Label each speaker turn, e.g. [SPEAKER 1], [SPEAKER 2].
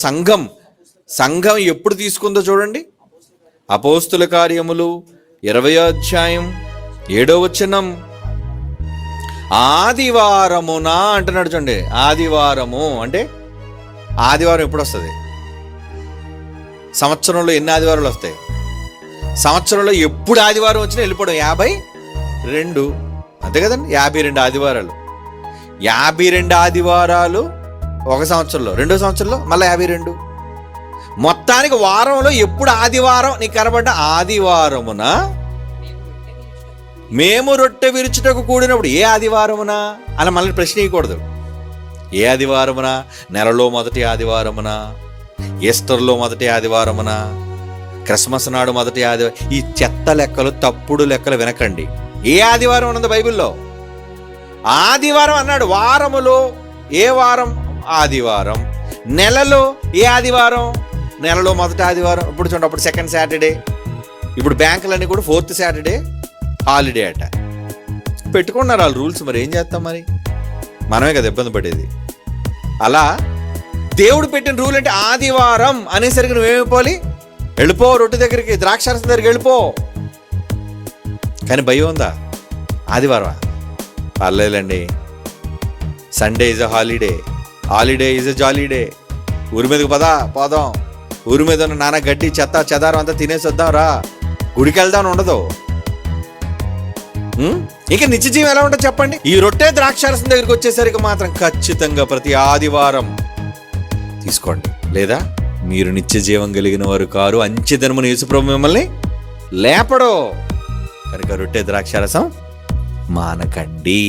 [SPEAKER 1] సంఘం సంఘం ఎప్పుడు తీసుకుందో చూడండి. అపోస్తుల కార్యములు ఇరవై అధ్యాయం ఏడో వచనం. ఆదివారమునా అంటున్నాడు చూడండి ఆదివారము అంటే ఆదివారం ఎప్పుడు వస్తుంది? సంవత్సరంలో ఎన్ని ఆదివారాలు వస్తాయి? సంవత్సరంలో ఎప్పుడు ఆదివారం వచ్చినా వెళ్ళిపోవడం? యాభై రెండు. అంతే కదండి? యాభై రెండు ఆదివారాలు. యాభై రెండు ఆదివారాలు ఒక సంవత్సరంలో రెండో సంవత్సరంలో మళ్ళీ యాభై రెండు. మొత్తానికి వారంలో ఎప్పుడు ఆదివారం నీకు కనబడ్డ ఆదివారమున మేము రొట్టె విరుచుటకు కూడినప్పుడు ఏ ఆదివారమున? అలా మళ్ళీ ప్రశ్న ఇవ్వకూడదు ఏ ఆదివారమున? నెలలో మొదటి ఆదివారమున? ఈస్టర్లో మొదటి ఆదివారమున? క్రిస్మస్ నాడు మొదటి ఆదివారం? ఈ చెత్త లెక్కలు తప్పుడు లెక్కలు వినకండి. ఏ ఆదివారం ఉన్నది బైబిల్లో? ఆదివారం అన్నాడు వారములో ఏ వారం? ఆదివారం. నెలలో ఏ ఆదివారం? నెలలో మొదటి ఆదివారం. ఇప్పుడు చూడండి అప్పుడు సెకండ్ సాటర్డే ఇప్పుడు బ్యాంకులన్నీ కూడా ఫోర్త్ సాటర్డే హాలిడే అట. పెట్టుకున్నారు వాళ్ళు రూల్స్ మరి ఏం చేస్తాం మరి? మనమే కదా ఇబ్బంది పడేది. అలా దేవుడు పెట్టిన రూల్ అంటే ఆదివారం అనేసరికి నువ్వేమైపోవాలి వెళ్ళిపో రొట్టె దగ్గరికి ద్రాక్షారసం దగ్గరికి వెళ్ళిపో. కానీ భయం ఉందా? ఆదివారం పర్లేదులండి. Sunday is a holiday holiday is a jolly day ఊరి మీదకి పదా పోదాం. ఊరి మీద ఉన్న నాన్న గడ్డి చెత్త చెదారం అంతా తినేసి వద్దాం రా. గుడికి వెళ్దాం అని ఉండదు. ఇక నిత్య జీవం ఎలా ఉంటుంది చెప్పండి? ఈ రొట్టె ద్రాక్షారసం దగ్గరికి వచ్చేసరికి మాత్రం ఖచ్చితంగా ప్రతి ఆదివారం తీసుకోండి. లేదా? మీరు నిత్య జీవం కలిగిన వారు కారు అంచెదనమున యేసుప్రభు మిమ్మల్ని లేపడో. కనుక రొట్టె ద్రాక్షారసం మానకండి.